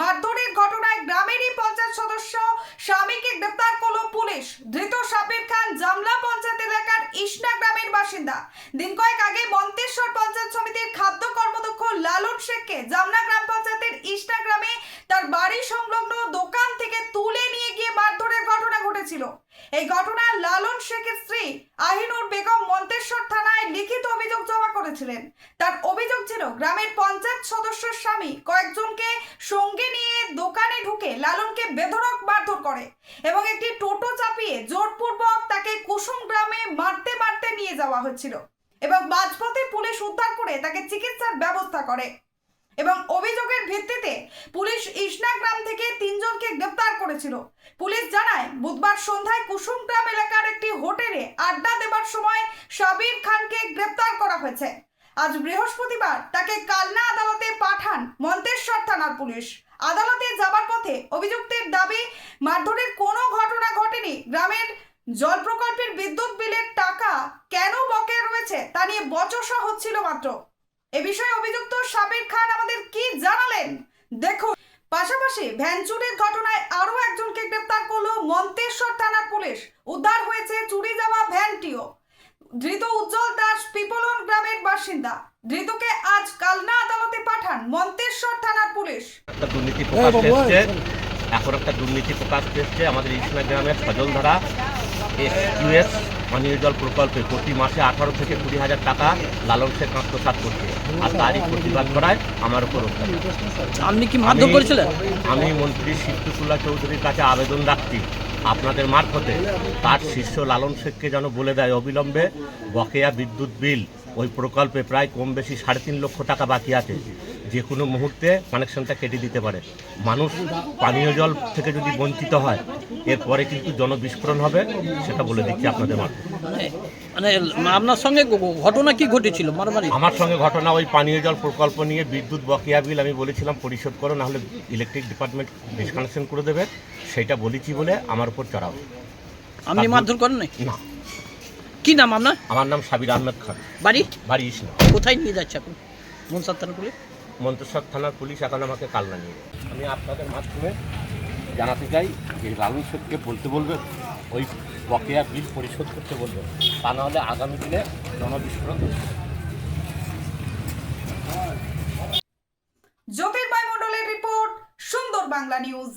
মারধরের ঘটনায় গ্রামেরই পঞ্চায়েত সদস্য স্বামীকে গ্রেপ্তার করল পুলিশ। ধৃত সাবির খান জামলা পঞ্চায়েত এলাকার ইসনা গ্রামের বাসিন্দা। দিন কয়েক আগে মন্তেশ্বর পঞ্চায়েত সমিতির খাদ্য কর্মদক্ষ লালন শেখকে জামলা গ্রাম পঞ্চায়েতের ইসনা গ্রামে তার বাড়ি সংলগ্ন দোকান থেকে তুলে নিয়ে গিয়ে মারধরের ঘটনা ঘটেছিল। এই ঘটনায় লালন শেখের স্ত্রী আহিনুর বেগম মন্তেশ্বর থানায় করেছিলেন তার অভিযোগ ছিল, গ্রামের পঞ্চায়েত সদস্যের স্বামী কয়েকজনকে সঙ্গে নিয়ে দোকানে ঢুকে লালনকে বেধড়ক মারধর করে এবং একটি টোটো চাপিয়ে জোরপূর্বক তাকে কুসুম গ্রামে মারতে মারতে নিয়ে যাওয়া হচ্ছিল এবং মাঝপথে পুলিশ উদ্ধার করে তাকে চিকিৎসার ব্যবস্থা করে এবং অভিযোগের ভিত্তিতে পুলিশ ইসনা গ্রাম থেকে তিনজনকে গ্রেপ্তার করেছিল। পুলিশ জানায়, বুধবার সন্ধ্যায় কুসুম গ্রাম এলাকার একটি হোটেলে আড্ডা দেবার সময় সাবির খানকে গ্রেপ্তার করা হয়েছে। আজ বৃহস্পতিবার তাকে কালনা আদালতে পাঠান মন্তেশ্বর থানার পুলিশ। আদালতে যাবার পথে অভিযুক্তের দাবি, মারধরের কোনো ঘটনা ঘটেনি, গ্রামের জল প্রকল্পের বিদ্যুৎ বিলের টাকা কেন বকেয়া রয়েছে তা নিয়ে বচসা হচ্ছিল মাত্র। এ বিষয়ে অভিযুক্ত সাবির খান আমাদের কি জানালেন? দেখুন। পাশাপাশি ভ্যান চুরির ঘটনায় আরও একজনকে গ্রেপ্তার করল মন্তেশ্বর থানার পুলিশ। উদ্ধার হয়েছে চুরি যাওয়া ভ্যানটিও ধৃত উজ্জ্বল দাস পিপলন গ্রামের বাসিন্দা। ধৃতকে আজ কালনা আদালতে পাঠান মন্তেশ্বর থানার পুলিশ। একটা দুর্নীতি প্রকাশ এসছে। এখন একটা দুর্নীতি প্রকাশ এসছে আমাদের ইসনা গ্রামের সজলধারা এস পানীয় জল প্রকল্পে প্রতি মাসে আঠারো থেকে কুড়ি হাজার টাকা লালন শেখ আত্মসাত করছে। আর তারই প্রতিবাদ করায় আমার উপর অত্যাচার। আপনি কি মারধর আমি- করেছিলেন? আমি মন্ত্রী সিদ্ধুসুল্লাহ চৌধুরীর কাছে আবেদন রাখছি। আপনাদের মারফতে তার শীর্ষ লালন শেখকে যেন বলে দেয়, অবিলম্বে বকেয়া বিদ্যুৎ বিল। ওই প্রকল্পে প্রায় কম বেশি সাড়ে তিন লক্ষ টাকা বাকি আছে। যে কোনো মুহূর্তে কানেকশনটা কেটে দিতে পারে। মানুষ পানীয় জল থেকে যদি বঞ্চিত হয় এরপরে কিন্তু জনবিস্ফোরণ হবে সেটা বলে দিচ্ছি আপনাদের মানে মানে আপনার সঙ্গে ঘটনা কি ঘটেছিল? মারামারি? আমার সঙ্গে ঘটনা ওই পানীয় জল প্রকল্প নিয়ে বিদ্যুৎ বকেয়া বিল আমি বলেছিলাম পরিশোধ করো নাহলে ইলেকট্রিক ডিপার্টমেন্ট ডিসকানেকশন করে দেবে। সেটা বলেছি বলে আমার উপর চড়াও। আপনি মারধর করেন না। কি নাম আপনার? আমার নাম সাবির আহমেদ খান। বাড়ি? বাড়ি ইসনা কোথায় নিয়ে যাচ্ছে এখন মনসার মন্তেশ্বর থানার পুলিশ এখন আমাকে কালনা নিয়ে। আমি আপনাদের মাধ্যমে জানাতে চাই, যে লালু শেখকে বলতে বলবে, ওই বকেয়া বিল পরিশোধ করতে বলবে তা নাহলে আগামী দিনে জনবিস্ফোরণ। জ্যোতির্ময় মণ্ডলের রিপোর্ট, সুন্দর বাংলা নিউজ